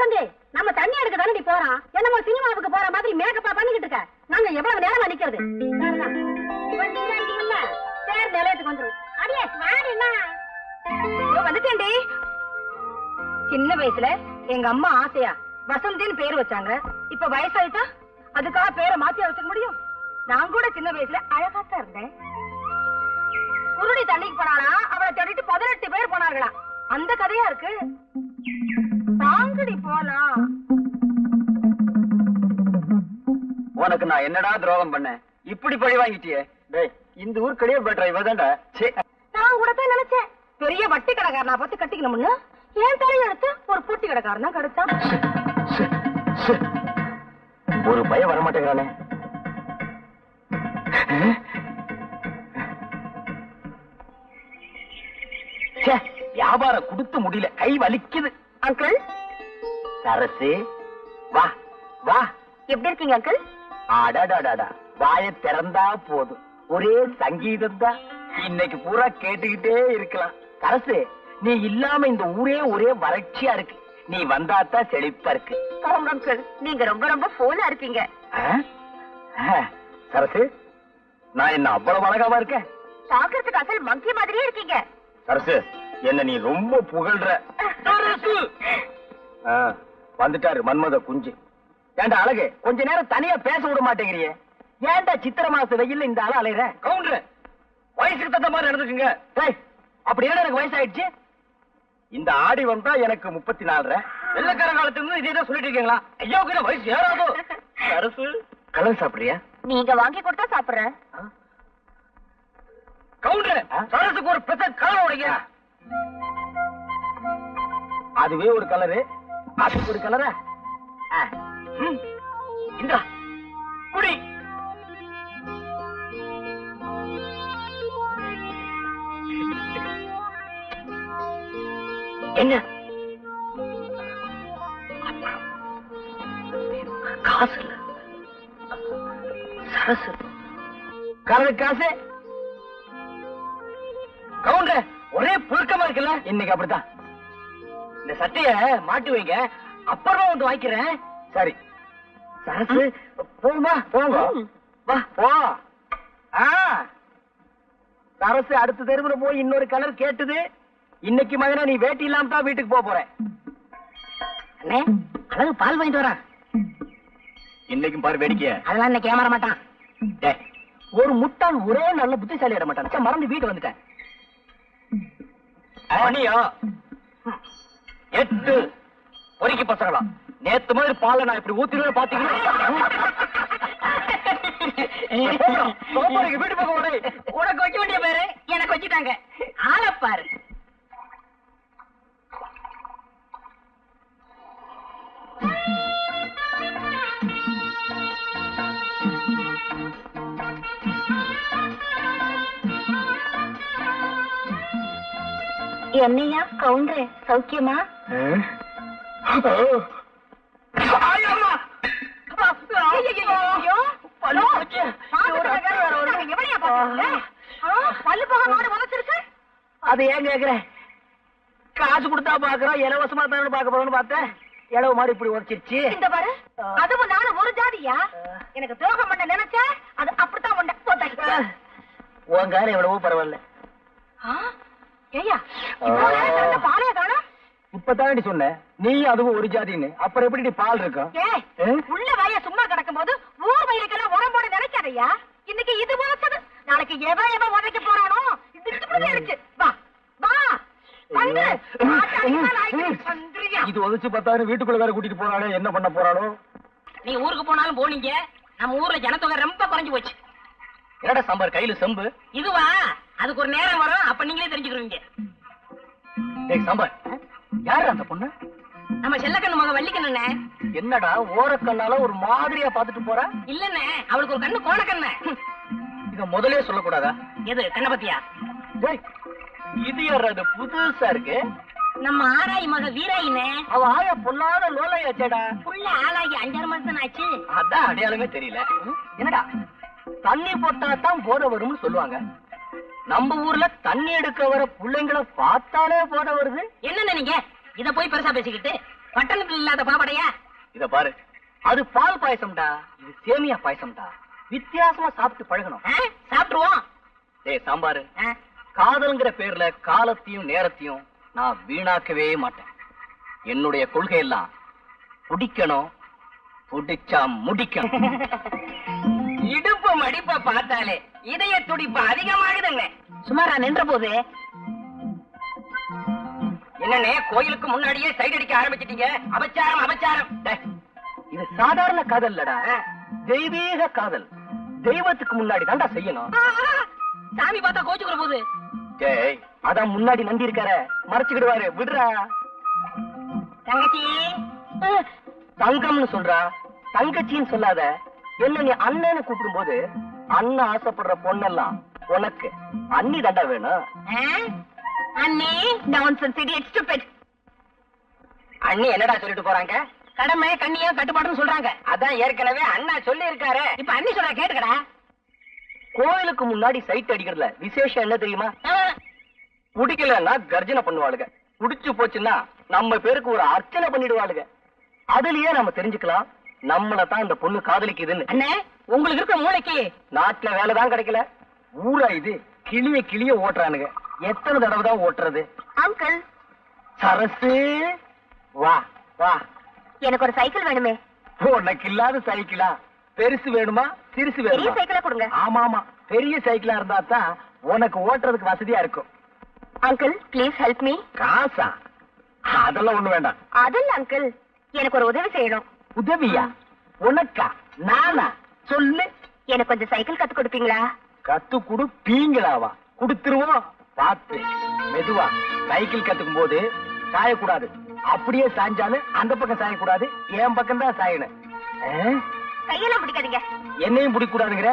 வசந்தி நம்ம தண்ணி எடுக்க தானே போறோம் என்னமோ சினிமாவுக்கு போற மாதிரி மேக்கப்பா பண்ணிக்கிட்டு இருக்க. நாங்க எவ்வளவு நேரமா நிக்கிறது? சரிதான். நிலையத்துக்கு வந்துரும். அடியே வாடினா வந்துட்டேன்டி. சின்ன வயசுல எங்க அம்மா ஆசையா வசந்தின்னு பேர் வச்சாங்க. இப்ப வயசாயிட்டா அதுக்காக பேரை மாத்தி வச்சுக்க முடியும்? நான் கூட சின்ன வயசுல அழகாத்தான் இருந்தேன். குருடி தண்ணிக்கு போனானா? அவளை தேடிட்டு பதினெட்டு பேர் போனார்களா? அந்த கதையா இருக்கு. வாங்கடி போலாம் உனக்கு நான் என்னடா துரோகம் பண்ணேன்? இப்படி பழி வாங்கிட்டியே? டேய் இந்த ஊர் கடையே பெட்டர் இவதான்டா. சே நான் கூட தான் நினைச்சேன். பெரிய வட்டி கடைக்காரனா பார்த்து கட்டிக்கணும்னு ஏன் தலையெடுத்து ஒரு பொட்டி கடைக்காரன் தான் கிடைச்சான். ஒரு பயம் வர மாட்டேங்கிறானே ச்சே, வியாபாரம் கொடுத்து முடியல. கை வலிக்குது. அங்கிள் சரசு. வா வா. எப்படி இருக்கீங்க அங்கிள் அடடடடா வாய திறந்தா போதும். ஒரே சங்கீதம் தான். இன்னைக்கு பூரா கேட்டுக்கிட்டே இருக்கலாம். சரசு நீ இல்லாம இந்த ஊரே ஒரே வறட்சியா இருக்கு. நீ வந்தாத்தான் செழிப்பா இருக்கு. அங்கிள் நீங்க ரொம்ப ரொம்ப போனா இருக்கீங்க. சரசு நான் என்ன அவ்வளவு அழகாவா இருக்கேன்? பாக்குறதுக்கு அசல் மங்கி மாதிரியே இருக்கீங்க. சரசு என்ன நீ ரொம்ப புகழ்ற. சரசு! வந்துட்டாரு மன்மத குஞ்சு. ஏண்டா அழகு கொஞ்ச நேரம் தனியா பேச விட மாட்டேங்கிறியே? ஏன்டா சித்திர மாச வெயில்ல இந்த ஆள அலையற? கவுண்டர் வயசுக்கு தகுந்த மாதிரி நடந்துக்குங்க. டேய் அப்படி என்ன எனக்கு வயசாயிடுச்சு? இந்த ஆடி வந்தா எனக்கு முப்பத்தி நாலு வெள்ளக்கார காலத்துல இருந்து இதே சொல்லிட்டு இருக்கீங்களா? ஐயோக்கு வயசு ஏறாதோ. சரசு கலர் சாப்பிடுறியா? நீங்க வாங்கி கொடுத்தா சாப்பிடுறேன். கவுண்டர் சரசுக்கு ஒரு பெத்த கலர் உடைங்க. அதுவே ஒரு கலரு. அதுக்கு ஒரு கலரா. குடி. என்ன? காசு சரசு. கலரு காசு. கவுண்டர் ஒரே புழுக்கமா இருக்குல்ல. இன்னைக்கு அப்படித்தான். இந்த சட்டைய மாட்டி வைங்க. அப்புறமா வந்து வாங்கிக்கிறேன். சரி. சரசு போகுமா போங்க. வா. போ. சரசு அடுத்த தெருவுல போய் இன்னொரு கலர் கேட்டுது. இன்னைக்கு மகனா நீ வேட்டி இல்லாம தான் வீட்டுக்கு போக போற. அண்ணே அழகு பால் வாங்கிட்டு வரேன். இன்னைக்கும் பாரு வேடிக்கைய. அதெல்லாம் இன்னைக்கு ஏமாற மாட்டான். ஒரு முட்டாள் ஒரே நல்ல புத்திசாலி ஆட மாட்டான். மறந்து வீட்டு வந்துட்டேன். மணியா. எட்டு. பொறுக்கி பசங்களா? நேத்து மாதிரி பாலை நான் இப்படி ஊத்திடுவேன் பாத்தீங்கன்னா வீட்டு பக்கம். உனக்கு வைக்க வேண்டிய பேரு எனக்கு வச்சுட்டாங்க. ஆளப்பாரு என்னையா கவுண்டரே சௌக்கியமா? அது ஏன் கேக்குற? காசு கொடுத்தா பாக்குறோம் இலவசமா தானே பார்க்க போறோம்னு பார்த்தேன். இலவு மாதிரி இப்படி உதச்சிருச்சு இந்த பாரு அதுவும் நானும் ஒரு ஜாதியா? எனக்கு துரோகம் பண்ண நினைச்சா அது அப்படித்தான் உன்னை போட்டாக்கி உன் காரம் எவ்வளவோ பரவாயில்ல. கிடந்த பாலைய காணோம் இப்பதானடி சொன்னேன் நீ அதுவும் ஒரு ஜாதின்னு. அப்புறம் எப்படி பால் இருக்கும்? உள்ள வாய சும்மா கிடக்கும் போது ஊர் வயிறுக்கெல்லாம் உரம் போட நினைக்காதய்யா இன்னைக்கு இது உழைச்சது நாளைக்கு எவன் எவன் உதைக்க போறானோ? இது வா வா. இது உதச்சு பார்த்தாரு வீட்டுக்குள்ள வேற கூட்டிட்டு போறானே என்ன பண்ண போறானோ? நீ ஊருக்கு போனாலும் போனீங்க. நம்ம ஊர்ல ஜனத்தொகை ரொம்ப குறைஞ்சு போச்சு. என்னடா சாம்பார் கையில செம்பு? இதுவா? அதுக்கு ஒரு நேரம் வரும். அப்ப நீங்களே தெரிஞ்சுக்கிருவீங்க. டேய் சாம்பார். யாரு அந்த பொண்ணு? நம்ம செல்லக்கண்ணு மக வள்ளிக்கண்ணே என்னடா ஓரக்கண்ணால ஒரு மாதிரியா பாத்துட்டு போறா? இல்லண்ணே அவளுக்கு ஒரு கண்ணு கோண கண்ணு இத முதலே சொல்லக்கூடாதா? எது கண்ணபத்தியா டேய், இது யார் அது புதுசா இருக்கு. நம்ம ஆராய் மக வீராயினே. அவ ஆயா பொல்லாத லோலையாச்சேடா. புள்ள ஆளாகி அஞ்சாறு மாசம் ஆச்சு அதான் அடையாளமே தெரியல. என்னடா தண்ணி போட்டா தான் போத வரும்னு சொல்லுவாங்க. நம்ம ஊர்ல தண்ணி எடுக்க வர பிள்ளைங்களை பார்த்தாலே போத வருது. என்னன்னு நீங்க? இத போய் பெருசா பேசிக்கிட்டு? பட்டணத்தில் இல்லாத பாவடையா? இத பாரு. அது பால் பாயசம்டா. இது சேமியா பாயசம்டா. வித்தியாசமா சாப்பிட்டு பழகணும். ஆ, சாப்பிட்டுருவோம். டேய் சாம்பாரு. காதல்ங்கிற பேர்ல காலத்தையும் நேரத்தையும் நான் வீணாக்கவே மாட்டேன். என்னுடைய கொள்கை எல்லாம் பிடிக்கணும் பிடிச்சா முடிக்கணும். இடுப்பு மடிப்ப பார்த்தாலே இதய துடிப்பு அதிகமாகுதுங்க. சுமாரா நின்ற போது. என்னண்ணே கோயிலுக்கு முன்னாடியே சைடு அடிக்க ஆரம்பிச்சிட்டீங்க? அபச்சாரம் அபச்சாரம். இது சாதாரண காதல் இல்லடா தெய்வீக காதல். தெய்வத்துக்கு முன்னாடி தான்டா செய்யணும். சாமி பார்த்தா கோச்சுக்கிற போது. டேய் அதான் முன்னாடி நந்தி இருக்கார மறைச்சுக்கிடுவாரு. விடுறா. தங்கச்சி. தங்கம்னு சொல்றா. தங்கச்சின்னு சொல்லாத. என்ன நீ அண்ணன்னு கூப்பிடும் போது அண்ணன் ஆசைப்படுற பொண்ணெல்லாம் உனக்கு அண்ணி தண்டா வேணும். அண்ணி? நான்சென்ஸ் இடியட் ஸ்டூபிட் அண்ணி என்னடா சொல்லிட்டு போறாங்க? கடமை கண்ணியம் கட்டுப்பாடுன்னு சொல்றாங்க. அதான் ஏற்கனவே அண்ணா சொல்லி இருக்காரு இப்ப அண்ணி சொல்ற கேட்டுக்கடா. கோயிலுக்கு முன்னாடி சைட் அடிக்கிறதுல விசேஷம் என்ன தெரியுமா? பிடிக்கலன்னா கர்ஜனை பண்ணுவாளுங்க. புடிச்சு போச்சுன்னா நம்ம பேருக்கு ஒரு அர்ச்சனை பண்ணிடுவாளுங்க. அதுலயே நம்ம தெரிஞ்சுக்கலாம். நம்மள தான் இந்த பொண்ணு காதலிக்குதுன்னு. உங்களுக்கு இருக்க மூளைக்கு நாட்டுல வேலை தான் கிடைக்கல. ஊரா இது? கிளிய கிளிய ஓட்டுறானுங்க. எத்தனை தடவை தான் ஓட்டுறது? அங்கிள். சரசு வா வா. எனக்கு ஒரு சைக்கிள் வேணுமே. உனக்கு இல்லாத சைக்கிளா? பெருசு வேணுமா? சிறுசு பெரிய வேணுமா? சைக்கிளா கொடுங்க. ஆமா ஆமா பெரிய சைக்கிளா இருந்தா தான் உனக்கு ஓட்டுறதுக்கு வசதியா இருக்கும். அங்கிள் ப்ளீஸ் ஹெல்ப் மீ காசா? அதெல்லாம் ஒண்ணு வேண்டாம். அதில் அங்கிள். எனக்கு ஒரு உதவி செய்யணும். உதவியா? உனக்கா? நானா? சொல்லு. எனக்கு கொஞ்சம் சைக்கிள் கத்து கொடுப்பீங்களா? கத்து குடு பீங்களாவா? குடுத்துருவோம். பார்த்து மெதுவா. சைக்கிள் கத்துக்கும் போது சாயக்கூடாது. அப்படியே சாஞ்சாலும் அந்த பக்கம் சாயக்கூடாது என் பக்கம் தான் சாயணும்? கையெல்லாம் பிடிக்காதீங்க. என்னையும் பிடிக்க கூடாதுங்கிற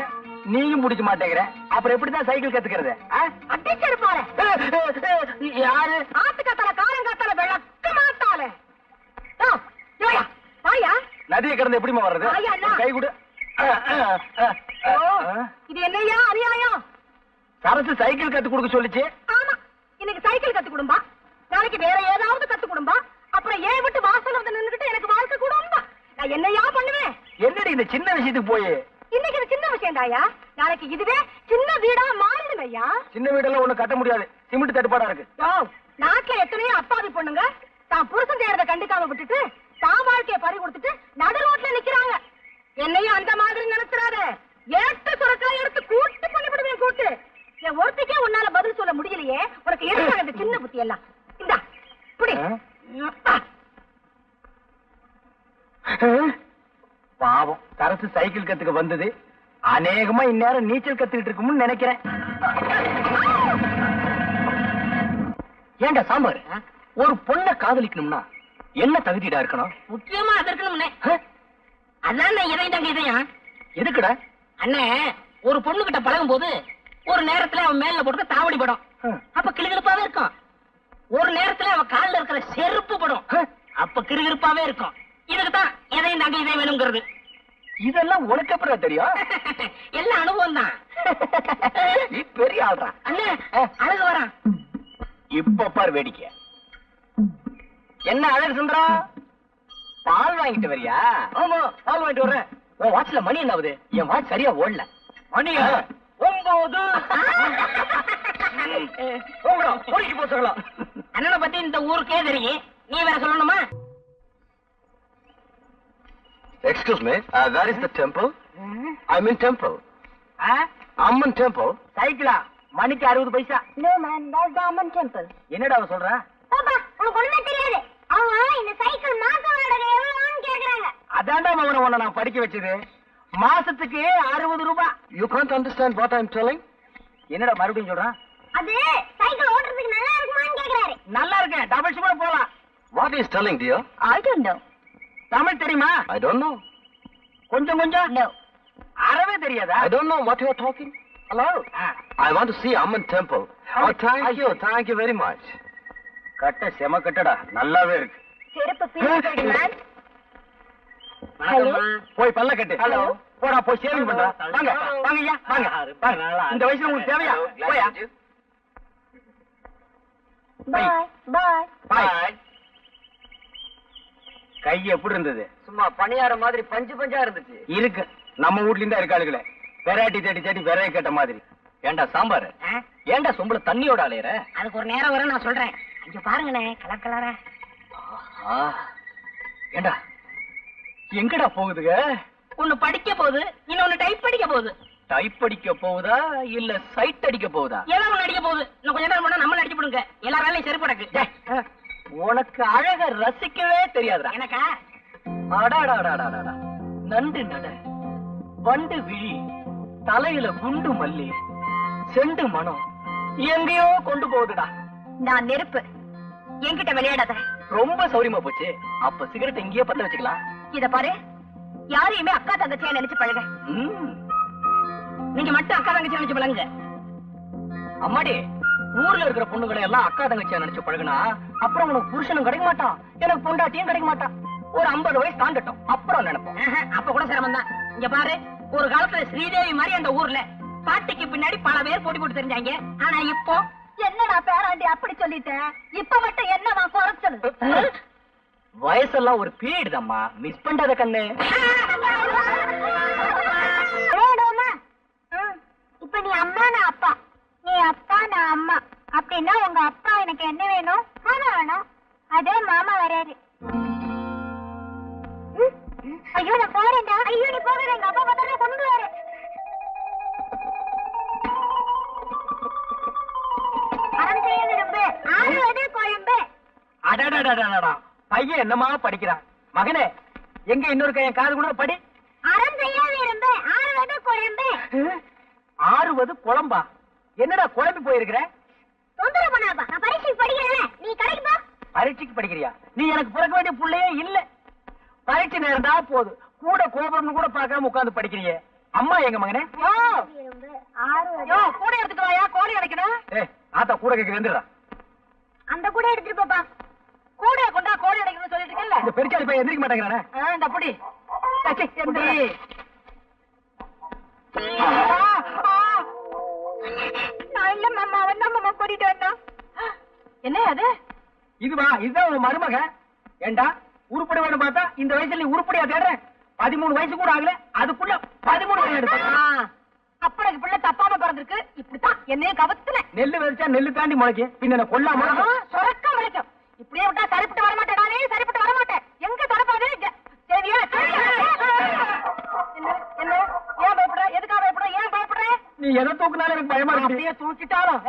நீயும் பிடிக்க மாட்டேங்கிற? அப்புறம் எப்படிதான் சைக்கிள் கத்துக்கிறது? ஆ? அடிச்சரு போறேன் யாரு? ஆத்து கத்தால காலம் கத்தால விளக்க மாட்டாலே வாயா. நதியை கடந்து எப்படிமா வர்றது. கை கொடு. இது என்னையா? அநியாயம்? சரசு சைக்கிள் கத்து கொடுக்க சொல்லுச்சு. ஆமா. இன்னைக்கு சைக்கிள் கத்து கொடும்பா. நாளைக்கு வேற ஏதாவது கத்து கொடும்பா. அப்புறம் ஏன் விட்டு வாசல் வந்து நின்னுகிட்டு எனக்கு வாழ்க்கை கொடும்பா நான் என்னையா பண்ணுவேன்? என்னடி இந்த சின்ன விஷயத்துக்கு போய்? இன்னைக்கு இது சின்ன விஷயம் தாயா நாளைக்கு இதுவே சின்ன வீடா மாறிடும் ஐயா சின்ன வீடெல்லாம் ஒண்ணு கட்ட முடியாது. சிமெண்ட் தட்டுப்பாடா இருக்கு. நாட்டுல எத்தனையோ அப்பாவி பொண்ணுங்க தான் புருஷன் செய்யறத கண்டுக்காம விட்டுட்டு தான் வாழ்க்கைய பறி கொடுத்துட்டு நடு ரோட்ல நிக்கிறாங்க. என்னையும் அந்த மாதிரி நினைச்சிடாத. ஏட்டு சுரக்காய் எடுத்து கூட்டு பண்ணிவிடுவேன் கூட்டு. என் ஒருத்திக்கே உன்னால பதில் சொல்ல முடியலையே. உனக்கு எதுக்காக இந்த சின்ன புத்தி எல்லாம்? இந்தா புடி? பாவம் சரசு சைக்கிள் கத்துக்க வந்தது. அநேகமா இந்நேரம் நீச்சல் கத்துக்கிட்டு இருக்கும்னு நினைக்கிறேன். ஏண்டா சாம்பார்? ஒரு பொண்ணை காதலிக்கணும்னா என்ன தகுதிடா இருக்கணும்? முக்கியமா அது இருக்கணும்னே? அதான் இதயம் தங்க இதயம் எதுக்குடா? அண்ணே ஒரு பொண்ணு கிட்ட பழகும் போது ஒரு நேரத்துல அவன் மேல போட்டு தாவடி படும். அப்ப கிளுகிழுப்பாவே இருக்கும். ஒரு நேரத்துல அவன் கால்ல இருக்கிற செருப்பு படும்? அப்ப கிறுகிறுப்பாவே இருக்கும். இதுக்கு தான் எதையும் தாங்க இதே வேணுங்கிறது. இதெல்லாம் உனக்கு அப்புறம் தெரியும்? எல்லாம் அனுபவம் தான். நீ பெரிய ஆள்றா அண்ணே அழகு வரான். இப்ப பார் வேடிக்கை. என்ன அழகு சுந்தரம்? பால் வாங்கிட்டு வரியா? ஆமா பால் வாங்கிட்டு வர்றேன். உன் வாட்ச்ல மணி என்ன ஆகுது என் வாட்ச் சரியா ஓடல. மணியா ஒன்பது. போகலாம் பொறுக்கி போ சொல்லலாம் அண்ணனை பத்தி இந்த ஊருக்கே தெரியும். நீ வேற சொல்லணுமா? Excuse me where is the temple I mean temple Amman temple சைக்கிளா? மணிக்கு அறுபது paisa. No man that's the Amman temple என்னடா அவ சொல்றா? பாப்பா உனக்கு ஒண்ணுமே தெரியாது. அவங்க இந்த சைக்கிள் கேக்குறாங்க அதான்டா மகன உன்னை நான் படிக்க வச்சது. மாசத்துக்கு அறுபது ரூபாய் you can't understand what I'm telling என்னடா மறுபடியும் சொல்றான்? அது சைக்கிள் ஓட்டுறதுக்கு நல்லா இருக்குமான்னு கேக்குறாரு. நல்லா இருக்கேன் டபுள் சும்மா போலாம். What is telling, dear? I don't know Tamil தெரியுமா? I don't know. கொஞ்சம் கொஞ்சம். நோ அறவே தெரியாதா? I don't know what you are talking. Hello. I want to see Amman Temple. Oh, thank you, thank you very much. கட்ட செம கட்டடா. நல்லாவே இருக்கு. செருப்பு பிரிச்சு மேன் போய் பல்ல கட்டு. Hello. போடா போய் சேவிங் பண்றா. வாங்க வாங்க ஐயா வாங்க. இந்த வயசுல உங்களுக்கு தேவையா? போயா? பாய். பாய் பாய். கை எப்படி இருந்தது? சும்மா பணியார மாதிரி பஞ்சு பஞ்சா இருந்துச்சு. இருக்கு. நம்ம வீட்ல இருந்தா இருக்காளுகளே வெரைட்டி தேடி தேடி விரைய கேட்ட மாதிரி. ஏண்டா சாம்பார்? ஏண்டா சொம்புல தண்ணியோட அலையற? அதுக்கு ஒரு நேரம் வரும் நான் சொல்றேன். இங்க பாருங்கண்ணே கலர் கலரா. ஏண்டா? எங்கடா போகுதுங்க? ஒண்ணு படிக்க போகுது இன்னொன்னு டைப் படிக்க போகுது. டைப் அடிக்க போகுதா இல்ல சைட் அடிக்க போகுதா? ஏதோ ஒண்ணு அடிக்க போகுது? இன்னும் கொஞ்ச நேரம் போனா நம்மள அடிச்சு போடுங்க. எல்லா வேலையும் சரி படக்கு டேய், உனக்கு அழக ரசிக்கவே தெரியாதுடா. எனக்கா? அடாடாடாடாடா நண்டு நட வண்டு விழி தலையில குண்டு மல்லி செண்டு மனம் எங்கேயோ கொண்டு போகுதுடா. நான் நெருப்பு. என்கிட்ட விளையாடாத. ரொம்ப சௌரியமா போச்சு. அப்ப சிகரெட் இங்கேயே பத்த வச்சுக்கலாம். இத பாரு. யாரையுமே அக்கா தங்கச்சியா நினைச்சு பழக. நீங்க மட்டும் அக்கா தங்கச்சி நினைச்சு பழகுங்க. அம்மாடி ஊர்ல இருக்கிற பொண்ணுகளை எல்லாம் அக்கா தங்கச்சியா நினைச்சு பழகுனா அப்புறம் உனக்கு புருஷனும் கிடைக்க மாட்டான். எனக்கு பொண்டாட்டியும் கிடைக்க மாட்டான். ஒரு ஐம்பது வயசு தாண்டட்டும். அப்புறம் நினைப்போம். அப்ப கூட சிரமம் தான் இங்க பாரு ஒரு காலத்துல ஸ்ரீதேவி மாதிரி அந்த ஊர்ல பாட்டிக்கு பின்னாடி பல பேர் போட்டி போட்டு தெரிஞ்சாங்க. ஆனா இப்போ என்னடா பேராண்டி அப்படி சொல்லிட்டேன் இப்ப மட்டும் என்னவா குறைச்சல் வயசெல்லாம் ஒரு பீரியட் தாம்மா மிஸ் பண்ணாத கண்ணு. இப்ப நீ அம்மா நான் அப்பா. நீ அப்பா நான் அம்மா. அப்படின்னா உங்க அப்பா எனக்கு என்ன வேணும்? மாமா வேணும். அதே மாமா வராரு. ஐயோ நான் போறேன்டா. ஐயோ நீ போகாத. எங்க அப்பா பார்த்தா கொண்டு வர அறம் செய்ய விரும்பு ஆறுவது குழம்பு. அடடடடடடா பையன் என்னமா படிக்கிறான்? மகனே எங்க இன்னொரு கையன் காது கூட படி. அறம் செய்ய விரும்பு ஆறுவது குழம்பு. ஆறுவது குழம்பா? என்னடா குழம்பி போயிருக்கிற? தொந்தரவு பண்ணாதப்பா நான் பரீட்சைக்கு படிக்கிறேன் நீ கடைக்கு போ. பரீட்சைக்கு படிக்கிறியா? நீ எனக்கு பிறக்க வேண்டிய புள்ளையே இல்ல. பரீட்சை நேரம் தான் போகுது. கூட கோபுரம்னு கூட பார்க்காம உட்கார்ந்து படிக்கிறியே. அம்மா எங்க மகனே? யோ கூட எடுத்துட்டு வாயா கோழி அடைக்கணும்? ஏ ஆத்தா கூட கேக்குறா அந்த கூட எடுத்துட்டு போப்பா. கூட கொண்டா கோழி அடைக்கணும்னு சொல்லிட்டு இருக்கல இந்த பெருச்சாளி பையன் எந்திரிக்க மாட்டேங்கிறானே? இந்த அப்படி என்ன அது? இதுவா இதுதான் உன் மருமக? ஏண்டா உருப்படி வேணும் பார்த்தா இந்த வயசுல நீ உருப்படியா தேடுற? பதிமூணு வயசு கூட ஆகல அதுக்குள்ள பதிமூணு வயசு எடுத்த? அப்பனுக்கு பிள்ளை தப்பாம பிறந்திருக்கு இப்படித்தான் என்னையும் கவத்துல நெல்லு விதைச்சா நெல்லு தாண்டி முளைக்கும் பின்ன கொல்லாம இப்படியே விட்டா சரிப்பட்டு வர மாட்டேன் நானே சரிப்பட்டு வர மாட்டேன் எங்க தரப்பாது சரியா சரியா? என்ன? என்ன? ஏன் பயப்படுற? எதுக்காக பயப்படுற? ஏன் பயப்படுற? நீ எதை தூக்குனாலும் எனக்கு பயமா இருக்கு. அப்படியே தூக்கிட்டாலும்